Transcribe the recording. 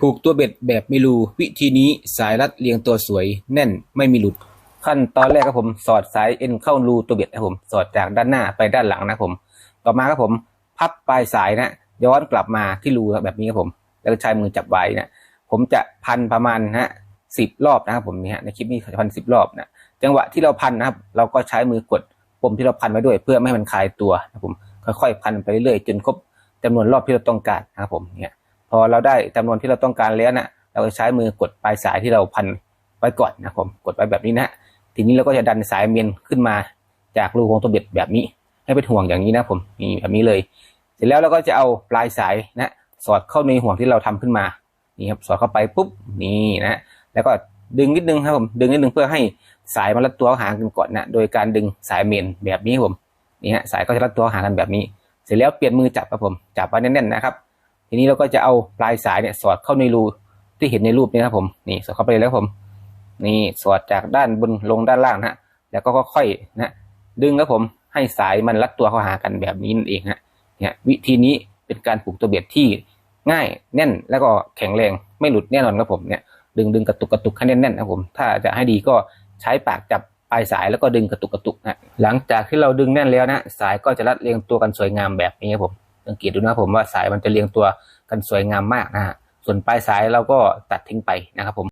ผูกตัวเบ็ดแบบไม่รูวิธีนี้สายรัดเรียงตัวสวยแน่นไม่มีหลุด ขั้นตอนแรกครับผมสอดสายเอ็นเข้ารูตัวเบ็ดนะครับผม สอดจากด้านหน้าไปด้านหลังนะผม ต่อมาครับผมพับปลายสายนะย้อนกลับมาที่รูแบบนี้ครับผม แล้วใช้มือจับไว้นะผมจะพันประมาณนะฮะสิบรอบนะครับผมเนี่ยในคลิปนี้พันสิบรอบนะจังหวะที่เราพันนะครับ เราก็ใช้มือกดปุ่มที่เราพันไว้ด้วย เพื่อไม่ให้มันคลายตัวนะผมค่อยๆพันไปเรื่อยๆจนครบจำนวนรอบที่เราต้องการนะครับผมเนี่ย พอเราได้จำนวนที่เราต้องการแล้วนะเราก็ใช้มือกดปลายสายที่เราพันไว้ก่อนนะครับกดไว้แบบนี้นะทีนี้เราก็จะดันสายเมนขึ้นมาจากรูของตัวเบ็ดแบบนี้ ให้เป็นห่วงอย่างนี้นะผมนี่แบบนี้เลย เสร็จแล้วเราก็จะเอาปลายสายนะสอดเข้าในห่วงที่เราทำขึ้นมานี่ครับสอดเข้าไปปุ๊บนี่นะแล้วก็ดึงนิดนึงครับผมดึงนิดนึงเพื่อให้สายมันรัดตัวหางกันก่อนนะโดยการดึงสายเมนแบบนี้ครับผมนี่ฮะสายก็จะรัดตัวหางกันแบบนี้ เสร็จแล้วเปลี่ยนมือจับครับผมจับไว้แน่นๆนะครับ ทีนี้เราก็จะเอาปลายสายเนี่ยสอดเข้าในรูที่เห็นในรูปนี้ครับผมนี่สอดเข้าไปเลยแล้วครับผม นี่สอดจากด้านบนลงด้านล่างนะฮะแล้วก็ค่อยๆนะดึงครับผมให้สายมันรัดตัวเข้าหากันแบบนี้นั่นเองฮะเนี่ยวิธีนี้เป็นการผูกตัวเบ็ดที่ง่ายแน่นแล้วก็แข็งแรงไม่หลุดแน่นอนครับผมเนี่ยดึงดึงกระตุกกระตุกให้แน่นๆนะผม ถ้าจะให้ดีก็ใช้ปากจับปลายสายแล้วก็ดึงกระตุกกระตุกนะหลังจากที่เราดึงแน่นแล้วนะสายก็จะรัดเรียงตัวกันสวยงามแบบนี้ครับผม สังเกตดูนะครับผมว่าสายมันจะเรียงตัวกันสวยงามมากนะฮะส่วนปลายสายเราก็ตัดทิ้งไปนะครับผม